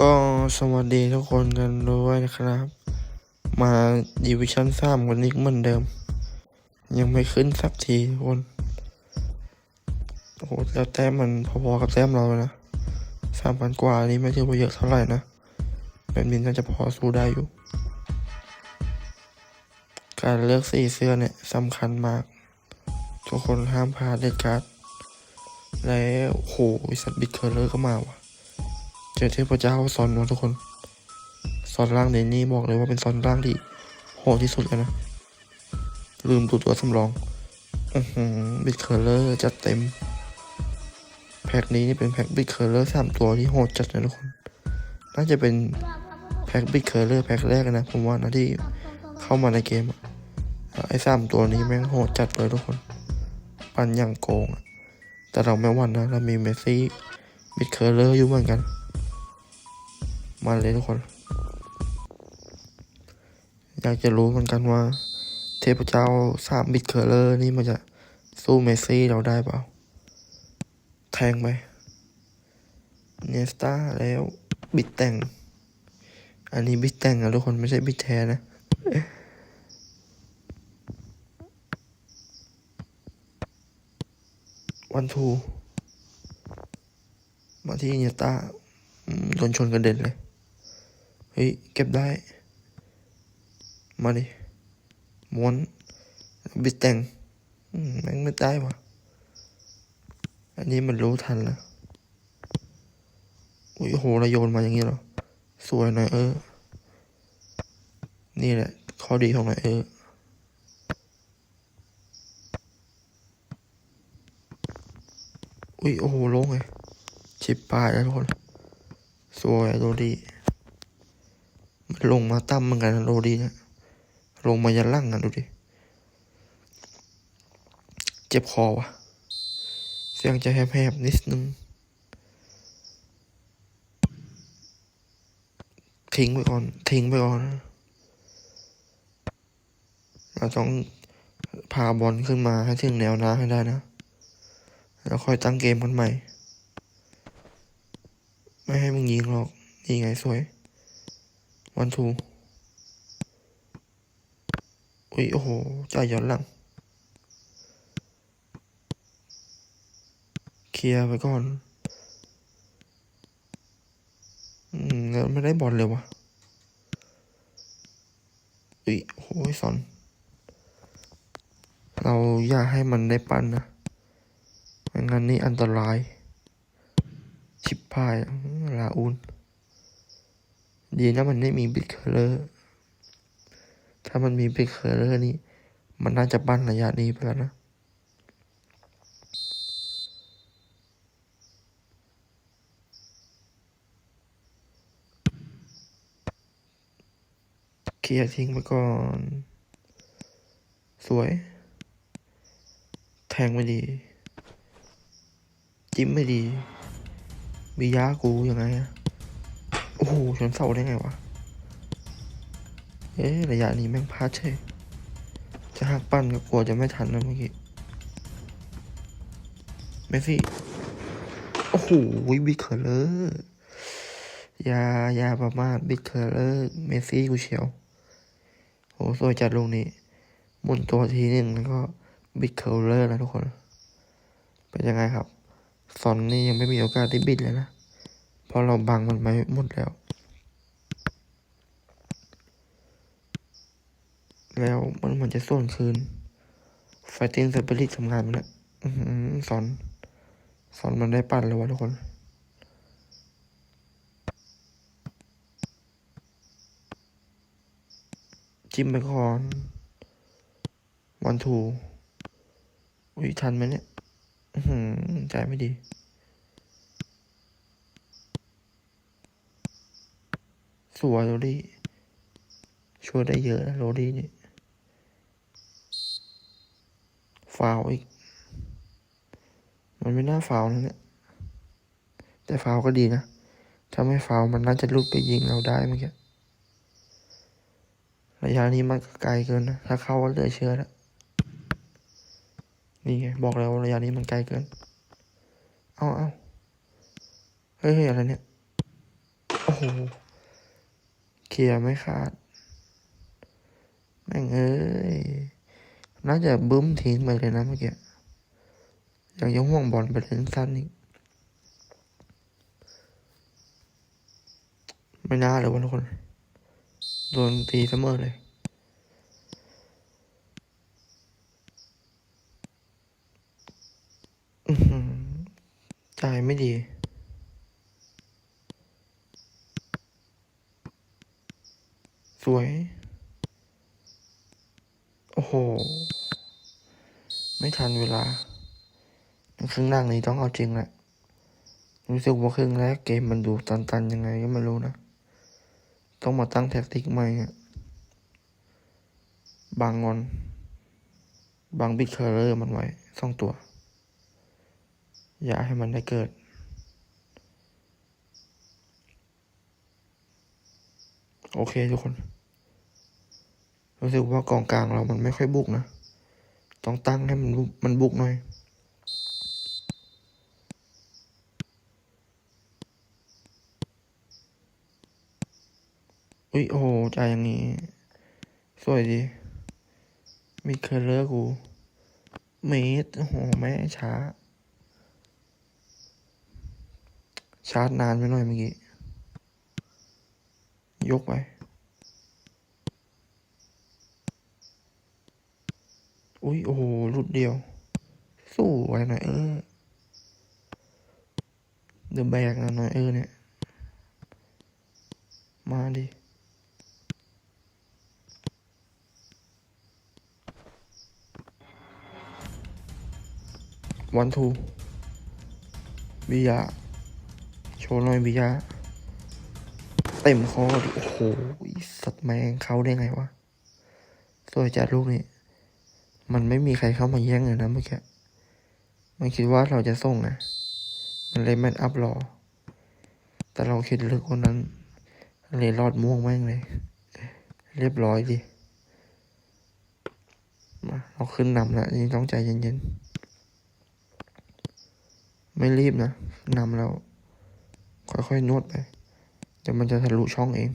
ก็สวัสดีทุกคนกันด้วยนะครับ มาดิวิชั่นสามวันนี้เหมือนเดิม ยังไม่ขึ้นสักทีคนโอ้โหแล้วแต้มมันพอๆกับแต้มเราเลยนะสามพันกว่านี่ไม่ถือว่าเยอะเท่าไหร่นะแบบนี้น่าจะพอสู้ได้อยู่ การเลือกสีเสื้อเนี่ยสำคัญมาก ทุกคนห้ามพลาดเด็ดขาดแล้วโอ้โหสัตว์บิดเคอร์เลอร์ก็มาว่ะ เจอเทพเจ้าซอนวะทุกคนซอนล่างในนี้บอกเลยว่าเป็นซอนล่างที่โหดที่สุดแล้วนะ ลืมดูตัวสำรองอือหือบิดเคอร์เลอร์จัดเต็ม แพ็คนี้นี่เป็นแพ็คบิดเคอร์เลอร์สามตัวที่โหดจัดนะทุกคน น่าจะเป็นแพ็คบิดเคอร์เลอร์แพ็คแรกนะผมว่านะที่เข้ามาในเกมไอ้สามตัวนี้แม่งโหดจัดเลยทุกคน ปันอย่างโกงแต่เราไม่หวันนะเรามีเมสซี่บิดเคอร์เลอร์อยู่เหมือนกัน มาเลยทุกคน อยากจะรู้เหมือนกันว่า เทพเจ้าสามบิตเคอร์เลอร์นี่มันจะสู้เมสซี่เราได้เปล่า แทงไปเนสตาแล้วบิดแต่ง อันนี้บิดแต่งนะทุกคนไม่ใช่บิดแท้นะวันทู มาที่เนสตาอืมโดนชนกระเด็นเลย เฮ้ย เก็บได้ มาดิม้วนบิดแต่งมแม่งไม่ได้วะอันนี้มันรู้ทันแล้วอุ้ยโหเราโยนมาอย่างนี้เหรอ สวยหน่อยเออ นี่แหละ ข้อดีของหน่อยเอออุ้ยโอ้โหลงเลยชิปปลายแล้วทุกคน สวยโรดี ลงมาต่ำเหมือนกันนะโรดีเนี่ยลงมายันล่างอะดูดิ เจ็บคอวะเสียงจะแหบๆนิดนึง ทิ้งไปก่อน ทิ้งไปก่อน เราต้องพาบอลขึ้นมาให้ถึงแนวน้าให้ได้นะ แล้วค่อยตั้งเกมกันใหม่ ไม่ให้มึงยิงหรอก นี่ไงสวย วันทูอุ้ยโอ้โหจ่ายย้อนหลัง เคลียร์ไปก่อน อืมแล้วไม่ได้บอลเลยวะอุ้ยโอ้โหสอนเราอยากให้มันได้ปั้นนะไม่งั้นนี่อันตราย ชิบพายอื้อลาอูน ดีนะมันไม่มีบิดเคอร์เลอร์ถ้ามันมีบิดเคอร์เลอร์นี่มันน่าจะปั้นระยะนี้ไปแล้วนะ เคลียร์ทิ้งไปก่อน สวย แทงไม่ดี จิ้มไม่ดีบียากูยังไงอะ อ้โหชนเสาได้ไงวะ เอ๊ะระยะนี้แม่งพลาดเฉยจะหักปั้นก็กลัวจะไม่ทันนะเมื่อกี้เมสซี่ โอ้โหบิ๊กเคอร์เลอร์ยายาประมาทบิ๊กเคอร์เลอร์เมสซี่กูเชียวโหสวยจัดลูกนี้หมุนตัวทีหนึ่งแล้วก็บิดเคอร์เลอร์นะทุกคน เป็นยังไงครับซอนนี่ยังไม่มีโอกาสได้บิดเลยนะ เพราะเราบังมันไว้หมดแล้ว แล้วมันเหมือนจะส่วนคืนไฟติ้งสปิริตทำงานมันล้วอื้อหือสอน สอนมันได้ปั่นเลยวะทุกคนจิ้มไปก่อน วันทูอุ้ยทันไหมเนี่ยอือหือใจไม่ดี สวยโรดี้ช่วยได้เยอะนะโรดี้นี่ฟาวอีก มันไม่น่าฟาวนะเนี่ย แต่ฟาวก็ดีนะ ถ้าไม่ฟาวมันน่าจะลุดไปยิงเราได้เมื่อกี้ระยะนี้มันไกลเกินนะ ถ้าเข้าก็เหลือเชื่อแล้ว นี่ไงบอกแล้วว่าระยะนี้มันไกลเกิน เอาเอาเฮ้ยเฮ้ยอะไรเนี่ย โอ้โห เคลียร์ไม่ขาด แม่งเอ้ย น่าจะบึ้มทิ้งไปเลยนะเมื่อกี้ยังยังห่วงบอลไปเล่นสั้นอีกไม่น่าเลยวะทุกคน โดนตีเสมอเลยอือหือจ่ายไม่ดี สวย โอ้โห ไม่ทันเวลาครึ่งหลังนี้ต้องเอาจริงแหละรู้สึกว่าครึ่งแรกเกมมันดูตันๆยังไงก็ไม่รู้นะ ต้องมาตั้งแท็กติกใหม่อะบางงอน บางบิดเคอร์เรอร์มันไว้สองตัว อย่าให้มันได้เกิด โอเคทุกคน รู้สึกว่ากองกลางเรามันไม่ค่อยบุกนะ ต้องตั้งให้มันบุกมันบุกหน่อยอุ้ยโอ้โหจ่ายอย่างนี้ สวยดีมีเคอร์เลอร์กูเมตรโอ้โหแม่ช้า ชาร์จนานไปหน่อยเมื่อกี้ ยกไป อุ้ยโอ้โหหลุดเดียว สู้ไว้หน่อยเออเดอะแบกนะหน่อยเออเนี่ย มาดิวันทูบิยาโชว์หน่อยบิยาเต็มคอดิโอ้โหสัตว์แมงเขาได้ไงวะสวยจัดลูกนี่ มันไม่มีใครเข้ามาแย่งเลยนะเมื่อกี้ มันคิดว่าเราจะส่งนะ มันเลยแมนอัพรอ แต่เราคิดลึกกว่านั้น เลยรอดม่วงแม่งเลย เรียบร้อยดิ มาเราขึ้นนำแล้วนี่ต้องใจเย็นๆ ไม่รีบนะนำแล้วค่อยๆนวดไปเดี๋ยวมันจะทะลุช่องเอง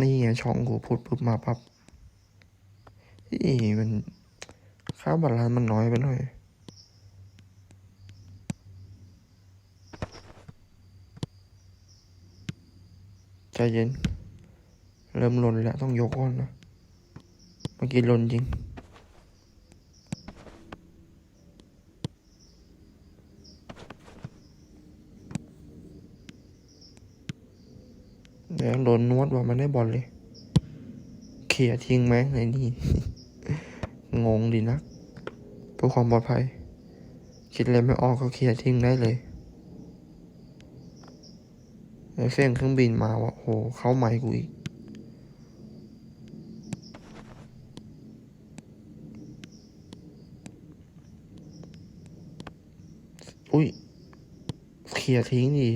นี่ไงช่องกูพูดปุ๊บมาปั๊บ อีมันค่าบาลานมันน้อยไปหน่อยใจเย็น เริ่มลนแล้วต้องยกก่อนนะเมื่อกี้ลนจริงเดี๋ยวโดนนวดว่ามันได้บอลเลย เขี่ยทิ้งไหมในนี่ งงดีนักเพื่อความปลอดภัย คิดอะไรไม่ออกก็เขี่ยทิ้งได้เลยเสียงเครื่องบินมาวะโห เข้าไมค์กูอีกอุ้ยเขี่ยทิ้งดิ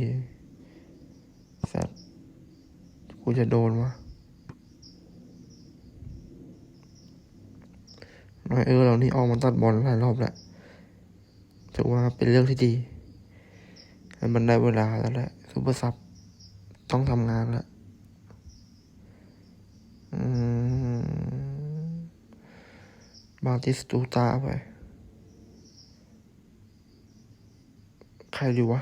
สัตว์กูจะโดนวะน้อย เออเรานี่ออกมาตัดบอลหลายรอบแล้วถือว่าเป็นเรื่องที่ดีมันได้เวลาแล้วแหละซูเปอร์ซับต้องทำงานแล้วบาติสตูตาไป ใครดีวะ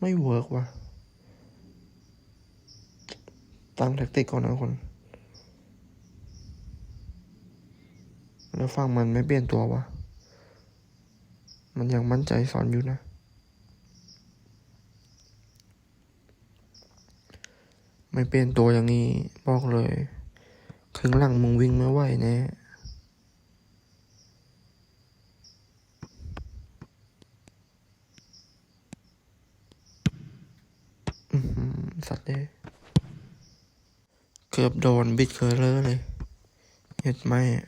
ไม่เวิร์กวะตั้งแท็กติกก่อนนะคน แล้วฟังมันไม่เปลี่ยนตัววะ มันยังมั่นใจสอนอยู่นะ ไม่เปลี่ยนตัวอย่างนี้บอกเลยถึงหลังมึงวิ่งไม่ไหวแน่สัตว์เลยเกือบโดนบิดเคอร์เลอร์เลยเห็ดไหมอะ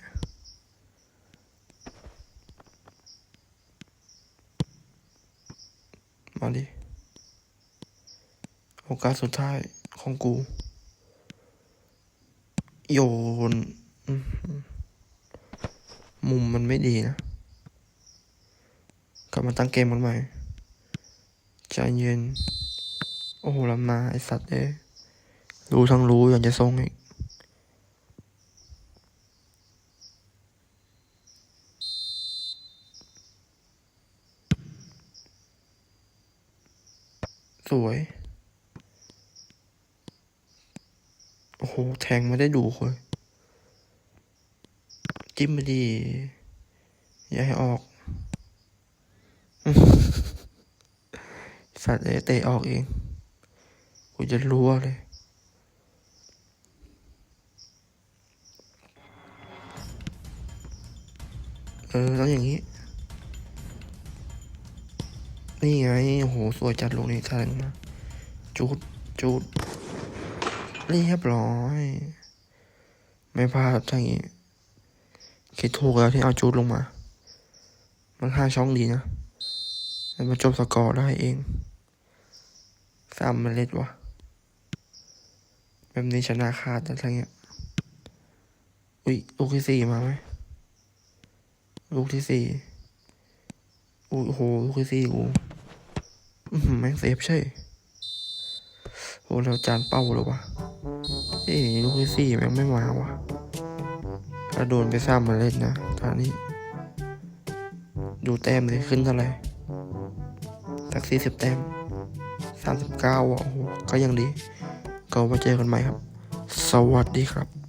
มาดิ โอกาสสุดท้ายของกู โยน มุมมันไม่ดีนะ กลับมาตั้งเกมกันใหม่ใจเย็น โอ้โหลำนาไอสัตว์เอ้รู้ทั้งรู้อยากจะส่งอีกสวย โอ้โหแทงไม่ได้ดูเลยจิ้มไม่ดี อย่าให้ออก สัตว์เอ้ยเตะออกเอง กูจะรัวเลยเออต้องอย่างนี้ นี่ไงโอ้โหสวยจัดลงนี่แทงมาจูดจูด เรียบร้อย ไม่พลาดทั้งนี้ คิดถูกแล้วที่เอาจูดลงมา มันห้าช่องดีนะแล้วมาจบสกอร์ได้เองสามเมล็ดวะแบบนี้ชนะขาดอะไรเงี้ย อุ้ย ลูกที่สี่มาไหม ลูกที่สี่อุ้ยโห ลูกที่สี่กูอื้อหือแม่งเซฟใช่ โห แล้วจานเป้าเลยวะ เอ้ลูกที่สี่แม่งไม่มาวะถ้าโดนไปสามาเล่นนะตอนนี้ ดูแต้มเลยขึ้นเท่าไหร่สักสี่สิบแต้มสามสิบเก้าอะโอ้โหก็ยังดี ก็มาเจอกันใหม่ครับ สวัสดีครับ